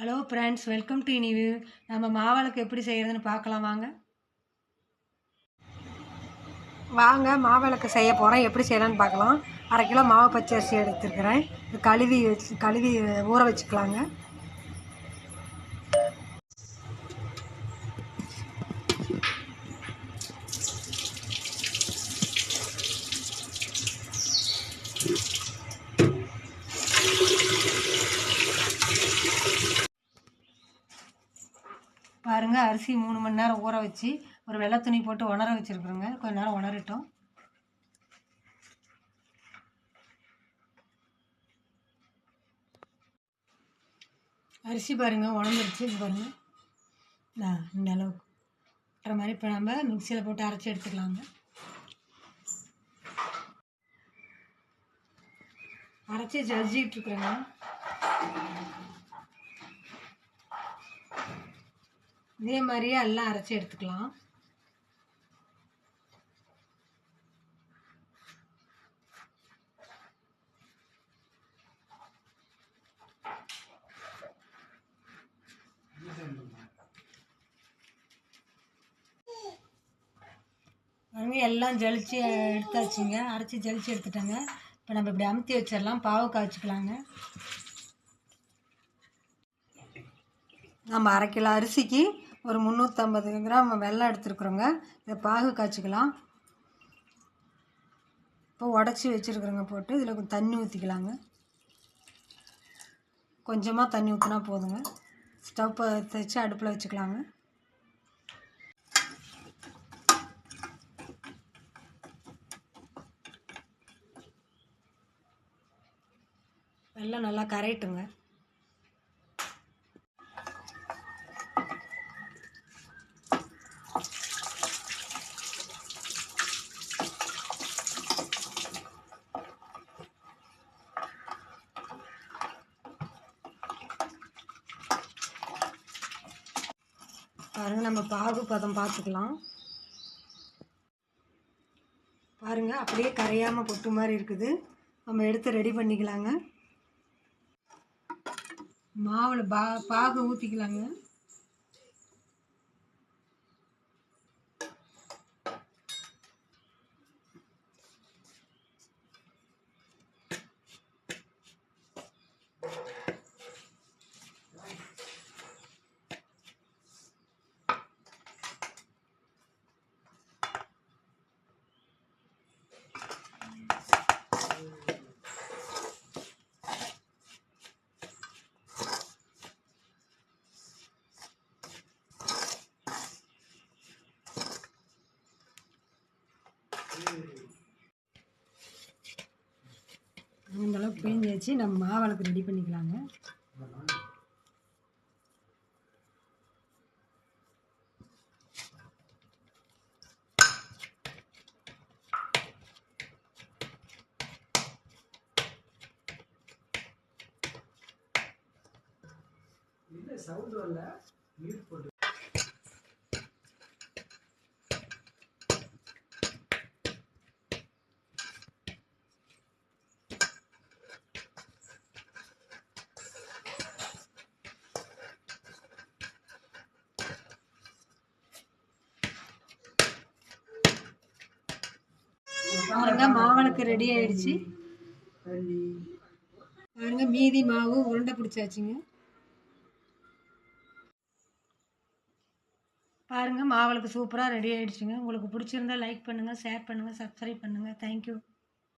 Hello friends welcome to new நம்ம மாவிளக்கு எப்படி செய்கிறதுன்னு பார்க்கலாம் வாங்க. வாங்க மாவிளக்கு செய்ய போகிறேன் எப்படி செய்யலாம்னு பார்க்கலாம். அரை கிலோ மாவு பச்சரிசி எடுத்துருக்கிறேன். கழுவி வச்சு கழுவி ஊற வச்சுக்கலாங்க. பாருங்கள் அரிசி மூணு மணி நேரம் ஊற வச்சு ஒரு வெள்ளை துணி போட்டு உணர வச்சுருக்குறோங்க. கொஞ்ச நேரம் உணரட்டும். அரிசி பாருங்கள் உணர்ந்துருச்சு. பாருங்கள் இந்தா இந்த அளவுக்கு. அப்புறம் மாதிரி இப்போ நம்ம மிக்சியில் போட்டு அரைச்சி எடுத்துக்கலாங்க. அரைச்சி ஜலிச்சிக்கிட்டு இருக்கிறேங்க. இதே மாதிரியே எல்லாம் அரைச்சி எடுத்துக்கலாம். பாருங்க எல்லாம் ஜலிச்சு எடுத்தாச்சுங்க. அரைச்சி ஜலிச்சு எடுத்துட்டாங்க. இப்போ நம்ம இப்படி அமுத்தி வச்சிடலாம். பாவு காய்ச்சிக்கலாங்க. நம்ம அரை கிலோ அரிசிக்கு ஒரு முந்நூற்றம்பது கிராம் வெள்ளம் எடுத்துருக்குறோங்க. இதை பாகு காய்ச்சிக்கலாம். இப்போ உடச்சி வச்சுருக்குறோங்க போட்டு. இதில் கொஞ்சம் தண்ணி ஊற்றிக்கலாங்க கொஞ்சமாக தண்ணி ஊற்றினா போதுங்க. ஸ்டவ் தைச்சி அடுப்பில் வச்சுக்கலாங்க. வெள்ளம் நல்லா கரையட்டுங்க. பாருங்கள் நம்ம பாகு பதம் பார்த்துக்கலாம் பாருங்கள் அப்படியே கரையாமல் பொட்டு மாதிரி இருக்குது. நம்ம எடுத்து ரெடி பண்ணிக்கலாங்க. மாவில் பா பாகு ஊற்றிக்கலாங்க இந்தளவுக்கு பிழிஞ்சு வச்சு நம்ம மாவளக்கு ரெடி பண்ணிக்கலாங்க. சவுண்ட் வரல. மியூட் போட்டு பாருங்க மாவளுக்கு ரெடி ஆயிடுச்சு. பாருங்க மீதி மாவு உருண்டை பிடிச்சாச்சுங்க. பாருங்க மாவளுக்கு சூப்பராக ரெடி ஆயிடுச்சுங்க. உங்களுக்கு பிடிச்சிருந்தா லைக் பண்ணுங்கள் ஷேர் பண்ணுங்கள் சப்ஸ்கிரைப் பண்ணுங்கள் தேங்க்யூ